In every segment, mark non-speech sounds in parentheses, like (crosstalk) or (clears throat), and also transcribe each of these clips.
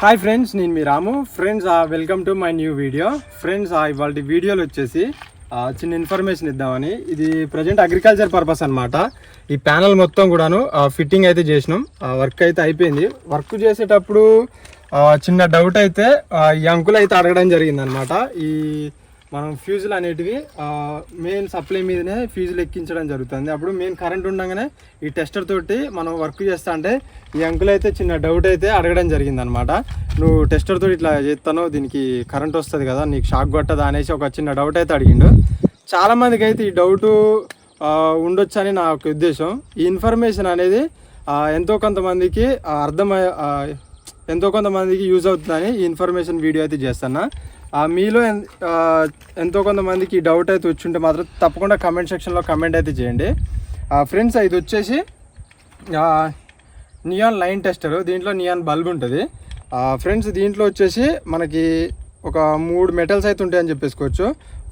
Hi friends నేను మీ Ramu. Friends welcome to my new video friends ఇవాళ వీడియోలో వచ్చేసి uh, చిన్న ఇన్ఫర్మేషన్ ఇద్దామని. ఇది ప్రజెంట్ అగ్రికల్చర్ పర్పస్ అన్నమాట. ఈ ప్యానల్ మొత్తం కూడాను uh, ఫిట్టింగ్ అయితే చేసినాం. Uh, వర్క్ అయితే అయిపోయింది. వర్క్ చేసేటప్పుడు చిన్న డౌట్ అయితే ఈ అంకులు అయితే అడగడం జరిగింది అనమాట ఈ మనం ఫ్యూజులు అనేటివి మెయిన్ సప్లై మీదనే ఫ్యూజులు ఎక్కించడం జరుగుతుంది. అప్పుడు మెయిన్ కరెంట్ ఉండగానే ఈ టెస్టర్ తోటి మనం వర్క్ చేస్తా అంటే ఈ అంకుల్ అయితే చిన్న డౌట్ అయితే అడగడం జరిగింది అనమాట నువ్వు టెస్టర్ తోటి ఇట్లా చేస్తానో దీనికి కరెంట్ వస్తుంది కదా నీకు షాక్ కొట్టదా అనేసి ఒక చిన్న డౌట్ అయితే అడిగిండు. చాలామందికి అయితే ఈ డౌటు ఉండొచ్చు అని నా ఒక ఉద్దేశం. ఈ ఇన్ఫర్మేషన్ అనేది ఎంతో కొంతమందికి అర్థమై ఎంతో కొంతమందికి యూజ్ అవుతుందని ఈ ఇన్ఫర్మేషన్ వీడియో అయితే చేస్తాను మీలో ఎంతో కొంతమందికి డౌట్ అయితే వచ్చింటే మాత్రం తప్పకుండా కమెంట్ సెక్షన్లో కమెంట్ అయితే చేయండి. ఫ్రెండ్స్ ఇది వచ్చేసి నియాన్ లైన్ టెస్టర్ దీంట్లో నియాన్ బల్బ్ ఉంటుంది. ఫ్రెండ్స్ దీంట్లో వచ్చేసి మనకి ఒక మూడు మెటల్స్ అయితే ఉంటాయని చెప్పేసుకోవచ్చు.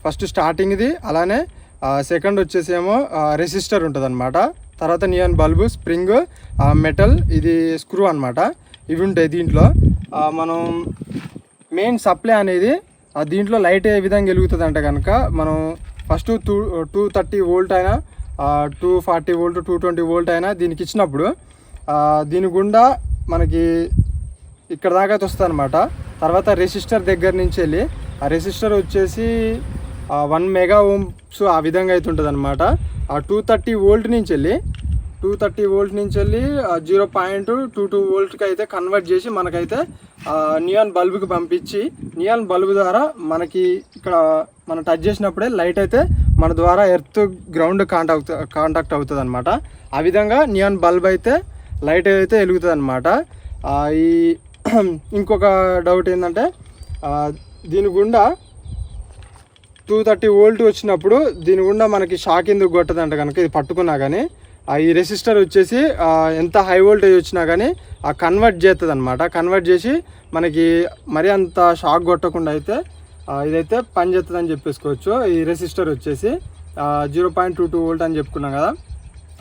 ఫస్ట్ స్టార్టింగ్ ఇది అలానే సెకండ్ వచ్చేసి ఏమో రెసిస్టర్ ఉంటుంది అనమాట తర్వాత నియాన్ బల్బు స్ప్రింగ్ మెటల్ ఇది స్క్రూ అన్నమాట. ఇవి ఉంటాయి దీంట్లో. మనం మెయిన్ సప్లై అనేది దీంట్లో లైట్ ఏ విధంగా వెలుగుతుంది అంటే కనుక మనం first two two thirty volt అయినా two forty volt two twenty volt అయినా దీనికి ఇచ్చినప్పుడు దీని గుండా మనకి ఇక్కడ దాకా అయితే వస్తుంది అనమాట తర్వాత రెసిస్టర్ దగ్గర నుంచి వెళ్ళి ఆ రెసిస్టర్ వచ్చేసి వన్ మెగా ఓమ్స్ ఆ విధంగా అయితే అనమాట ఆ టూ థర్టీ వోల్ట్ నుంచి వెళ్ళి టూ థర్టీ వోల్ట్ నుంచి వెళ్ళి జీరో పాయింట్ టూ టూ వోల్ట్కి అయితే కన్వర్ట్ చేసి మనకైతే నియాన్ బల్బుకి పంపించి నియాన్ బల్బు ద్వారా మనకి ఇక్కడ మనం టచ్ చేసినప్పుడే లైట్ అయితే మన ద్వారా ఎర్త్ గ్రౌండ్ కాంటాక్ట్ కాంటాక్ట్ అవుతుంది అనమాట ఆ విధంగా నియాన్ బల్బ్ అయితే లైట్ అయితే వెలుగుతుంది అనమాట ఈ (clears throat) ఇంకొక డౌట్ ఏంటంటే దీని గుండా టూ థర్టీ వోల్ట్ వచ్చినప్పుడు దీని గుండా మనకి షాక్ ఎందుకు కొట్టదంట కనుక ఇది పట్టుకున్నా కానీ ఈ రెసిస్టర్ వచ్చేసి ఎంత హై వోల్టేజ్ వచ్చినా కానీ ఆ కన్వర్ట్ చేస్తుంది అనమాట కన్వర్ట్ చేసి మనకి మరీ అంత షాక్ కొట్టకుండా అయితే ఇదైతే పని చేస్తుంది అని చెప్పేసుకోవచ్చు. ఈ రెసిస్టర్ వచ్చేసి zero point two two volt అని చెప్పుకున్నాం కదా.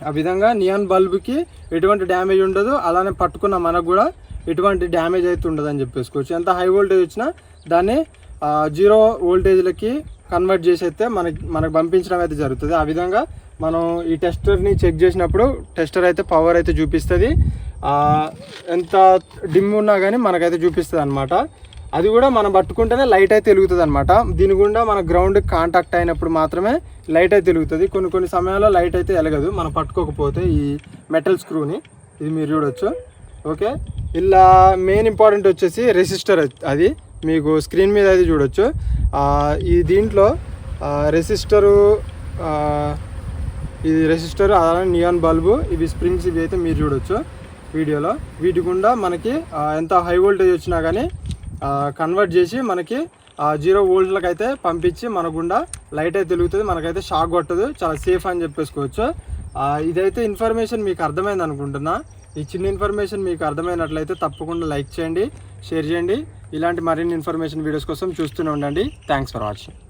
ఆ విధంగా నియాన్ బల్బ్కి ఎటువంటి డ్యామేజ్ ఉండదు. అలానే పట్టుకున్న మనకు కూడా ఎటువంటి డ్యామేజ్ అయితే ఉండదు అని చెప్పేసుకోవచ్చు. ఎంత హై వోల్టేజ్ వచ్చినా దాన్ని జీరో వోల్టేజ్లకి కన్వర్ట్ చేసి అయితే మనకి మనకు పంపించడం అయితే జరుగుతుంది. ఆ విధంగా మనం ఈ టెస్టర్ని చెక్ చేసినప్పుడు టెస్టర్ అయితే పవర్ అయితే చూపిస్తుంది. ఎంత డిమ్ ఉన్నా కానీ మనకైతే చూపిస్తుంది అనమాట అది కూడా మనం పట్టుకుంటేనే లైట్ అయితే వెలుగుతుంది అనమాట దీని గుండా మన గ్రౌండ్ కాంటాక్ట్ అయినప్పుడు మాత్రమే లైట్ అయితే వెలుగుతుంది. కొన్ని కొన్ని సమయాల్లో లైట్ అయితే వెలగదు. మనం పట్టుకోకపోతే ఈ మెటల్ స్క్రూని. ఇది మీరు చూడొచ్చు. ఓకే? ఇలా మెయిన్ ఇంపార్టెంట్ వచ్చేసి రెసిస్టర్ అది మీకు స్క్రీన్ మీద అయితే చూడొచ్చు. ఈ దీంట్లో రెసిస్టరు ఇది రెసిస్టర్ అలానే నియాన్ బల్బు ఇవి స్ప్రింగ్స్ ఇవి అయితే మీరు చూడొచ్చు వీడియోలో. వీటి గుండా మనకి ఎంత హై వోల్టేజ్ వచ్చినా కానీ కన్వర్ట్ చేసి మనకి జీరో వోల్ట్లకు అయితే పంపించి మన గుండా లైట్ అయితే తిరుగుతుంది మనకైతే షాక్ కొట్టదు చాలా సేఫ్ అని చెప్పేసుకోవచ్చు. ఇదైతే ఇన్ఫర్మేషన్ మీకు అర్థమైంది అనుకుంటున్నా. ఈ చిన్న ఇన్ఫర్మేషన్ మీకు అర్థమైనట్లయితే తప్పకుండా లైక్ చేయండి షేర్ చేయండి. ఇలాంటి మరిన్ని ఇన్ఫర్మేషన్ వీడియోస్ కోసం చూస్తూనే ఉండండి. Thanks for watching